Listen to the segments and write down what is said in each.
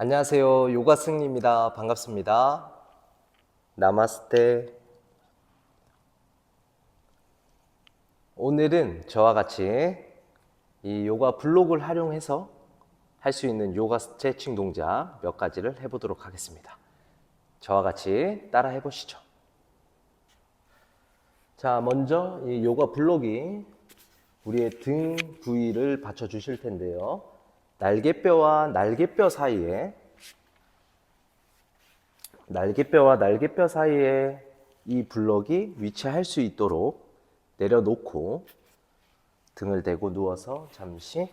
안녕하세요. 요가승입니다. 반갑습니다. 나마스테. 오늘은 저와 같이 이 요가 블록을 활용해서 할 수 있는 요가 스트레칭 동작 몇 가지를 해보도록 하겠습니다. 저와 같이 따라 해보시죠. 자, 먼저 이 요가 블록이 우리의 등 부위를 받쳐주실 텐데요. 날개뼈와 날개뼈 사이에 날개뼈와 날개뼈 사이에 이 블럭이 위치할 수 있도록 내려놓고 등을 대고 누워서 잠시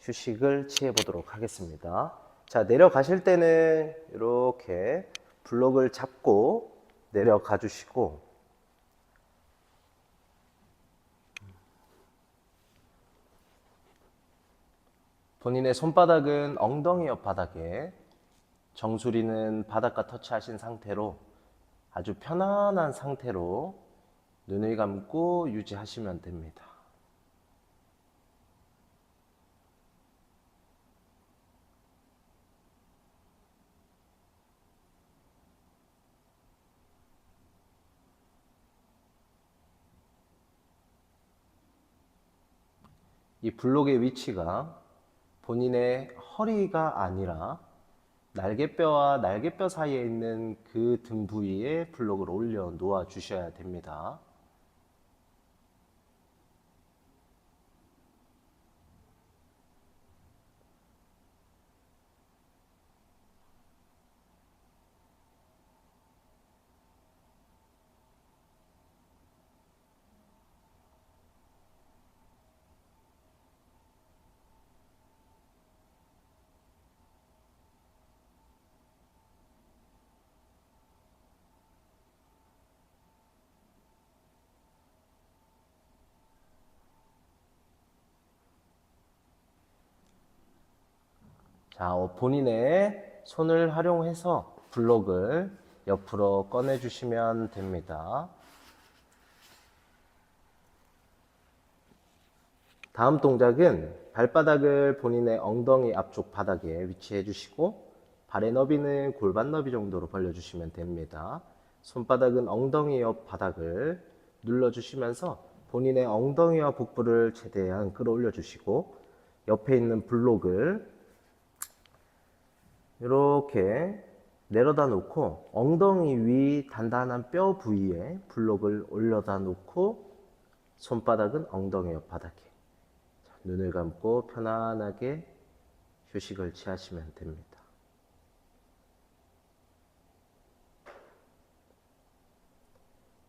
휴식을 취해 보도록 하겠습니다. 자, 내려가실 때는 이렇게 블럭을 잡고 내려가 주시고 본인의 손바닥은 엉덩이 옆 바닥에 정수리는 바닥과 터치하신 상태로 아주 편안한 상태로 눈을 감고 유지하시면 됩니다. 이 블록의 위치가 본인의 허리가 아니라 날개뼈와 날개뼈 사이에 있는 그 등 부위에 블록을 올려 놓아 주셔야 됩니다. 자, 어, 본인의 손을 활용해서 블록을 옆으로 꺼내 주시면 됩니다. 다음 동작은 발바닥을 본인의 엉덩이 앞쪽 바닥에 위치해 주시고 발의 너비는 골반 너비 정도로 벌려 주시면 됩니다. 손바닥은 엉덩이 옆 바닥을 눌러 주시면서 본인의 엉덩이와 복부를 최대한 끌어올려 주시고 옆에 있는 블록을 이렇게 내려다 놓고 엉덩이 위 단단한 뼈 부위에 블록을 올려다 놓고 손바닥은 엉덩이 옆 바닥에 자, 눈을 감고 편안하게 휴식을 취하시면 됩니다.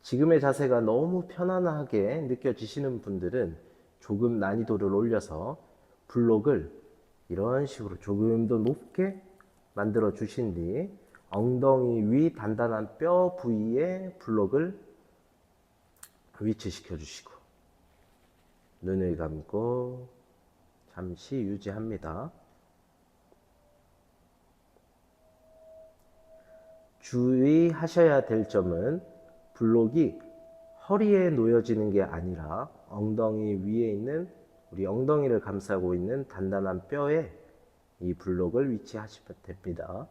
지금의 자세가 너무 편안하게 느껴지시는 분들은 조금 난이도를 올려서 블록을 이런 식으로 조금 더 높게 만들어 주신 뒤 엉덩이 위 단단한 뼈 부위에 블록을 위치시켜 주시고 눈을 감고 잠시 유지합니다. 주의하셔야 될 점은 블록이 허리에 놓여지는 게 아니라 엉덩이 위에 있는 우리 엉덩이를 감싸고 있는 단단한 뼈에 이 블록을 위치하시면 됩니다.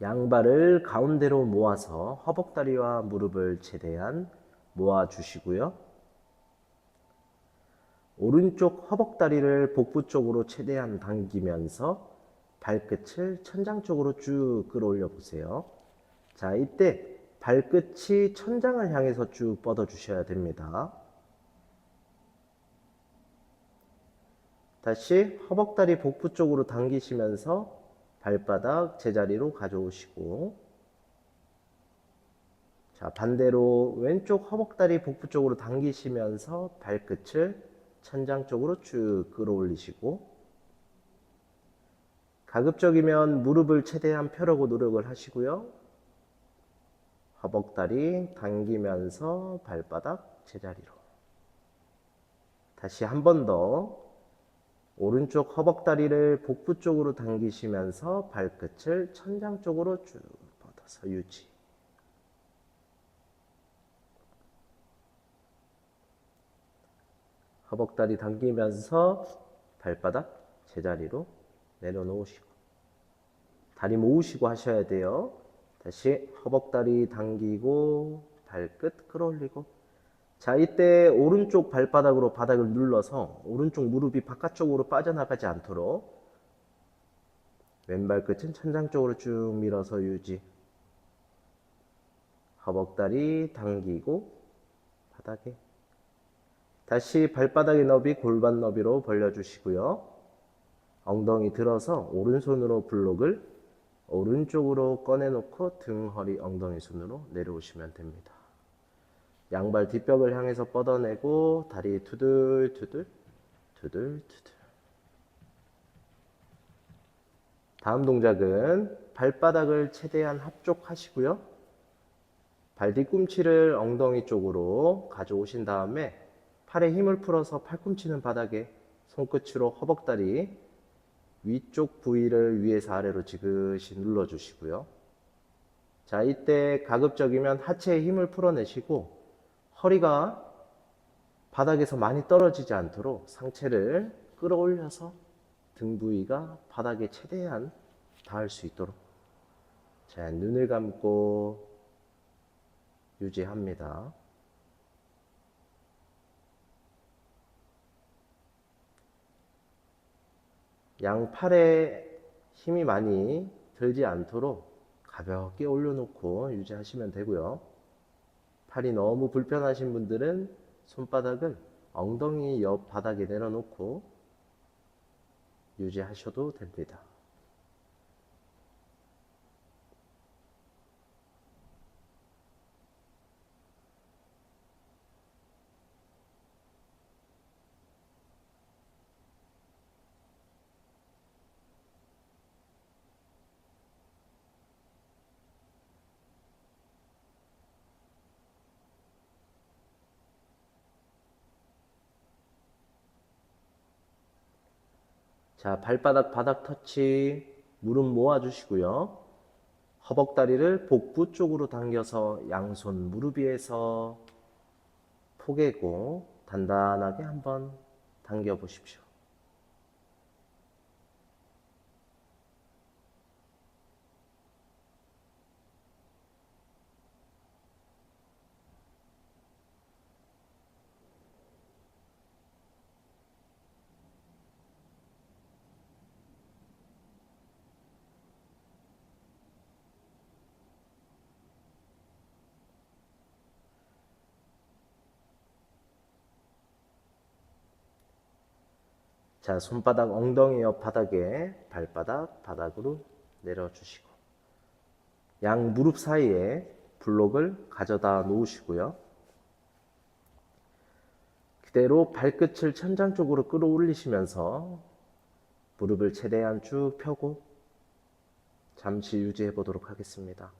양발을 가운데로 모아서 허벅다리와 무릎을 최대한 모아 주시고요. 오른쪽 허벅다리를 복부 쪽으로 최대한 당기면서 발끝을 천장 쪽으로 쭉 끌어올려 보세요. 자, 이때 발끝이 천장을 향해서 쭉 뻗어 주셔야 됩니다. 다시 허벅다리 복부 쪽으로 당기시면서 발바닥 제자리로 가져오시고 자, 반대로 왼쪽 허벅다리 복부 쪽으로 당기시면서 발끝을 천장 쪽으로 쭉 끌어올리시고 가급적이면 무릎을 최대한 펴려고 노력을 하시고요. 허벅다리 당기면서 발바닥 제자리로 다시 한 번 더 오른쪽 허벅다리를 복부 쪽으로 당기시면서 발끝을 천장 쪽으로 쭉 뻗어서 유지. 허벅다리 당기면서 발바닥 제자리로 내려놓으시고 다리 모으시고 하셔야 돼요. 다시 허벅다리 당기고 발끝 끌어올리고 자 이때 오른쪽 발바닥으로 바닥을 눌러서 오른쪽 무릎이 바깥쪽으로 빠져나가지 않도록 왼발 끝은 천장 쪽으로 쭉 밀어서 유지 허벅다리 당기고 바닥에 다시 발바닥의 너비 골반 너비로 벌려주시고요. 엉덩이 들어서 오른손으로 블록을 오른쪽으로 꺼내놓고 등, 허리, 엉덩이 손으로 내려오시면 됩니다. 양발 뒷벽을 향해서 뻗어내고 다리 투들투들 투들투들 다음 동작은 발바닥을 최대한 합족하시고요. 발 뒤꿈치를 엉덩이 쪽으로 가져오신 다음에 팔에 힘을 풀어서 팔꿈치는 바닥에 손끝으로 허벅다리 위쪽 부위를 위에서 아래로 지그시 눌러주시고요. 자, 이때 가급적이면 하체에 힘을 풀어내시고 허리가 바닥에서 많이 떨어지지 않도록 상체를 끌어올려서 등 부위가 바닥에 최대한 닿을 수 있도록 자, 눈을 감고 유지합니다. 양팔에 힘이 많이 들지 않도록 가볍게 올려놓고 유지하시면 되고요. 팔이 너무 불편하신 분들은 손바닥을 엉덩이 옆 바닥에 내려놓고 유지하셔도 됩니다. 자, 발바닥 바닥 터치, 무릎 모아주시고요. 허벅다리를 복부 쪽으로 당겨서 양손 무릎 위에서 포개고 단단하게 한번 당겨 보십시오. 자, 손바닥 엉덩이 옆 바닥에 발바닥 바닥으로 내려주시고 양 무릎 사이에 블록을 가져다 놓으시고요. 그대로 발끝을 천장 쪽으로 끌어올리시면서 무릎을 최대한 쭉 펴고 잠시 유지해 보도록 하겠습니다.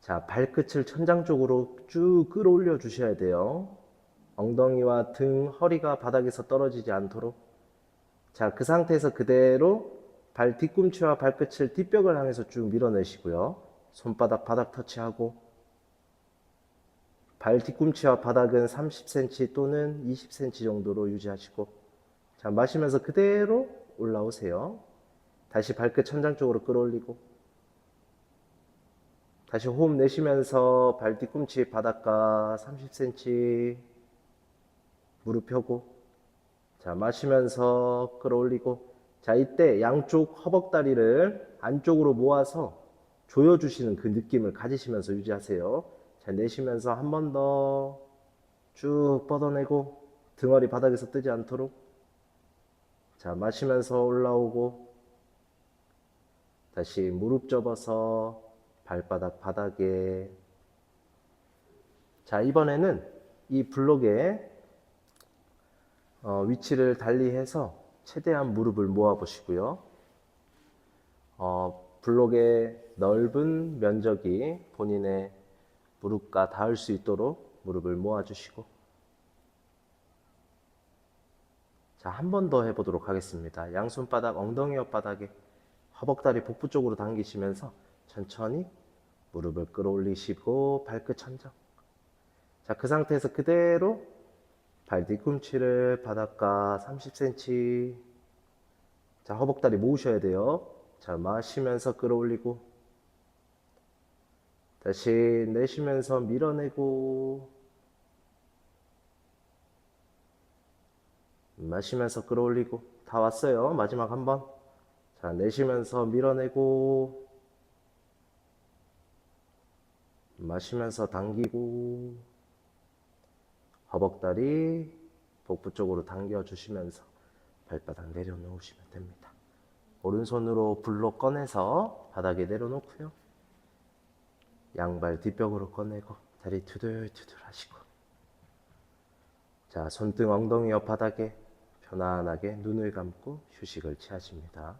자, 발끝을 천장 쪽으로 쭉 끌어올려 주셔야 돼요. 엉덩이와 등, 허리가 바닥에서 떨어지지 않도록. 자, 그 상태에서 그대로 발 뒤꿈치와 발끝을 뒷벽을 향해서 쭉 밀어내시고요. 손바닥 바닥 터치하고 발 뒤꿈치와 바닥은 30cm 또는 20cm 정도로 유지하시고 자, 마시면서 그대로 올라오세요. 다시 발끝 천장 쪽으로 끌어올리고 다시 호흡 내쉬면서 발 뒤꿈치 바닥과 30cm 무릎 펴고 자 마시면서 끌어올리고 자 이때 양쪽 허벅다리를 안쪽으로 모아서 조여주시는 그 느낌을 가지시면서 유지하세요. 자 내쉬면서 한 번 더 쭉 뻗어내고 등허리 바닥에서 뜨지 않도록 자 마시면서 올라오고 다시 무릎 접어서 발바닥 바닥에. 자 이번에는 이 블록에 어, 위치를 달리해서 최대한 무릎을 모아 보시고요. 어, 블록의 넓은 면적이 본인의 무릎과 닿을 수 있도록 무릎을 모아 주시고 자, 한 번 더 해보도록 하겠습니다. 양손바닥 엉덩이 옆바닥에 허벅다리 복부 쪽으로 당기시면서 천천히 무릎을 끌어올리시고 발끝 천정. 자, 그 상태에서 그대로 발 뒤꿈치를 바닥과 30cm. 자, 허벅다리 모으셔야 돼요. 자, 마시면서 끌어올리고. 다시 내쉬면서 밀어내고. 마시면서 끌어올리고. 다 왔어요. 마지막 한 번. 자, 내쉬면서 밀어내고. 마시면서 당기고. 허벅다리 복부 쪽으로 당겨주시면서 발바닥 내려놓으시면 됩니다. 오른손으로 블록 꺼내서 바닥에 내려놓고요. 양발 뒷벽으로 꺼내고 다리 투들투들 하시고 자 손등 엉덩이 옆 바닥에 편안하게 눈을 감고 휴식을 취하십니다.